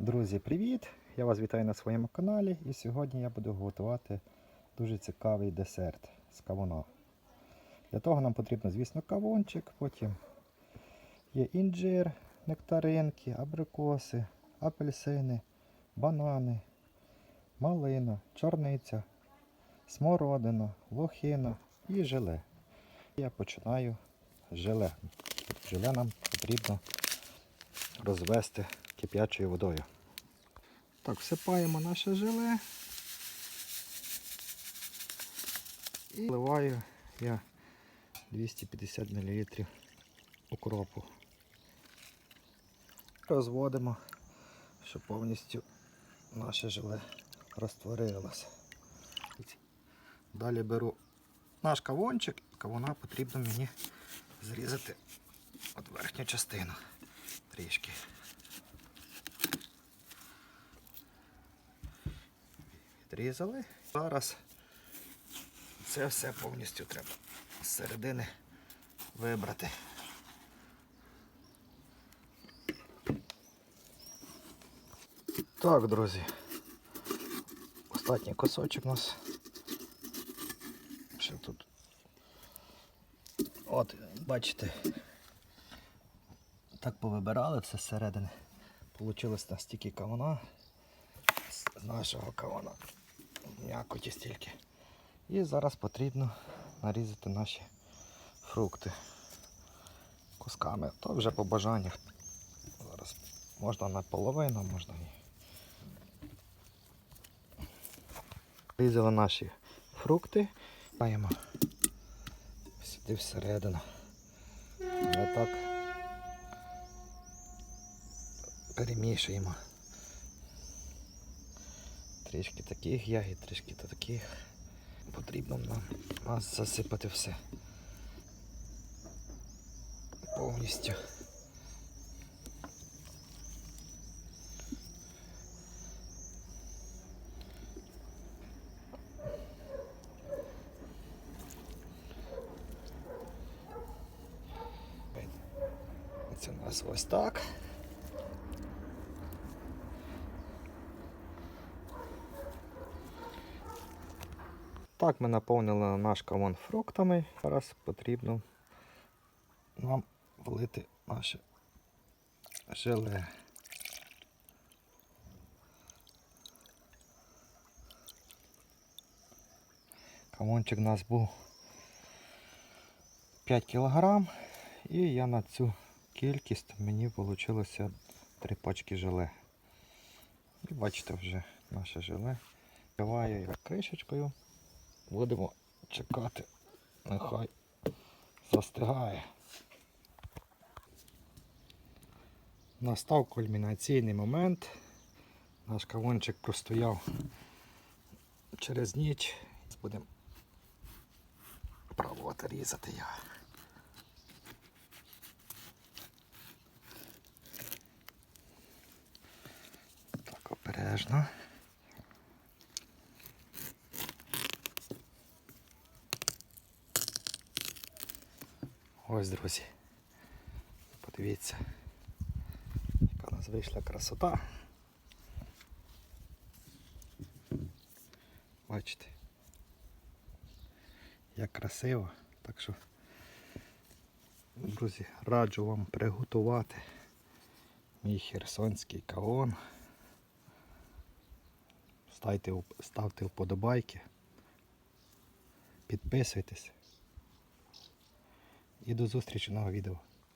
Друзі, привіт! Я вас вітаю на своєму каналі і сьогодні я буду готувати дуже цікавий десерт з кавуна. Для того нам потрібно, звісно, кавунчик, потім є інжир, нектаринки, абрикоси, апельсини, банани, малина, чорниця, смородина, лохина і желе. Я починаю з желе. Желе нам потрібно розвести кип'ячою водою. Так, всипаємо наше желе і вливаю я 250 мл укропу. Розводимо, щоб повністю наше желе розтворилося. Далі беру наш кавунчик, кавуна потрібно мені зрізати от верхню частину трішки. Відрізали. Зараз це все повністю треба з середини вибрати. Так, друзі. Останній кусочок у нас. Ще тут. От, бачите, так повибирали все зсередини. Получилось настільки кавуна з нашого кавуна. М'якоті стільки. І зараз потрібно нарізати наші фрукти кусками. То вже по бажанню. Зараз можна наполовину, можна і. Різали наші фрукти. Маємо сюди всередину. Ми так перемішуємо. Трішки таких ягід, трішки та таких. Потрібно нам нас засипати все. Повністю. Це у нас ось так. Так, ми наповнили наш кавун фруктами. Зараз потрібно нам влити наше желе. Кавунчик у нас був 5 кг і я на цю кількість мені вийшло 3 пачки желе. І бачите вже наше желе. Вкриваю я кришечкою. Будемо чекати, нехай застигає. Настав кульмінаційний момент. Наш кавунчик простояв через ніч. Будемо пробувати різати його. Так, обережно. Ось, друзі. Подивіться, яка у нас вийшла красота. Бачите, як красиво. Так що, друзі, раджу вам приготувати мій херсонський кавон. Ставте, ставте вподобайки, підписуйтесь. І до зустрічі нового відео.